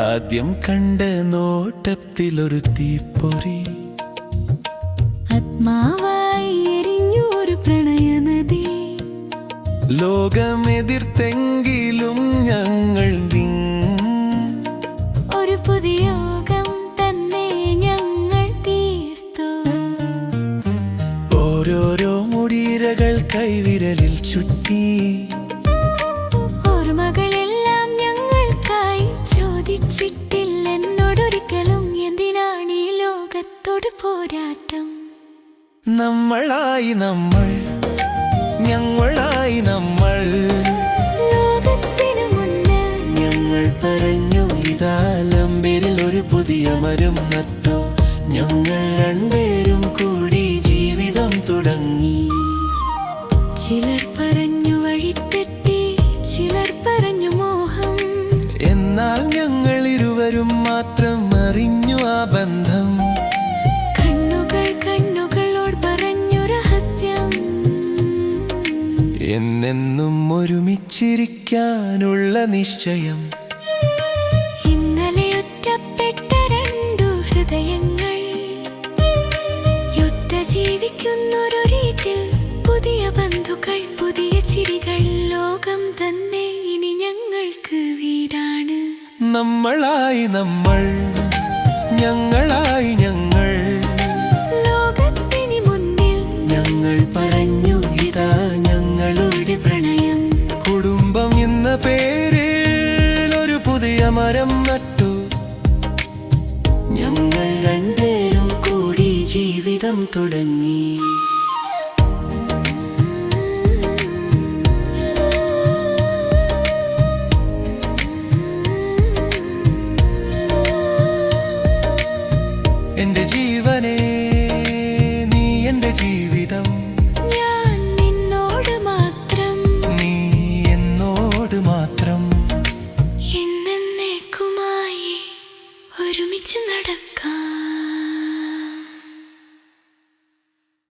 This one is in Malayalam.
ആദ്യം കണ്ട നോട്ടത്തിലൊരു തീപ്പൊരി. ആത്മാവായി എരിഞ്ഞു ഒരു പ്രണയനദി ലോകമെതിർത്തെങ്ങ മുടിയിരകൾ കൈവിരലിൽ ചുറ്റി. ഓർമ്മകളെല്ലാം ഞങ്ങൾക്കായി ചോദിച്ചിട്ടില്ല എന്നോടൊരിക്കലും എന്തിനാണ് ഈ ലോകത്തോട് പോരാട്ടം? നമ്മളായി നമ്മൾ ഞങ്ങളായി നമ്മൾ. ലോകത്തിനു മുന്നേ ഞങ്ങൾ പറഞ്ഞു ഇതാലം പേരിൽ ഒരു പുതിയ മരം നട്ടു. ഞങ്ങൾ രണ്ടുപേരും കൂടി ചിലർ പറഞ്ഞു വഴിത്തെറ്റി ചിലർ പറഞ്ഞു മോഹം. എന്നാൽ ഞങ്ങൾ ഇരുവരും മാത്രം അറിഞ്ഞു ആ ബന്ധം. കണ്ണുകൾ കണ്ണുകളോട് പറഞ്ഞു രഹസ്യം. എന്നെന്നും ഒരുമിച്ചിരിക്കാനുള്ള നിശ്ചയം. ഇന്നലെ ഒറ്റപ്പെട്ട രണ്ടു ഹൃദയങ്ങൾ. യുദ്ധ ജീവിക്കുന്നൊരു വീട്ടിൽ പുതിയ ബന്ധുക്കൾ പുതിയ ചിരികൾ ലോകം തന്നെ ഇനി ഞങ്ങൾക്ക് വീടാണ്. നമ്മളായി നമ്മൾ ഞങ്ങളായി ഞങ്ങൾ. ലോകത്തിന് മുന്നിൽ ഞങ്ങൾ പറഞ്ഞു ഇതാ ഞങ്ങളുടെ പ്രണയം. കുടുംബം എന്ന പേരിൽ ഒരു പുതിയ മരം നട്ടു. ഞങ്ങൾ രണ്ടുപേരും കൂടി ജീവിതം തുടങ്ങി. ഒരുമിച്ച് നടക്കാം.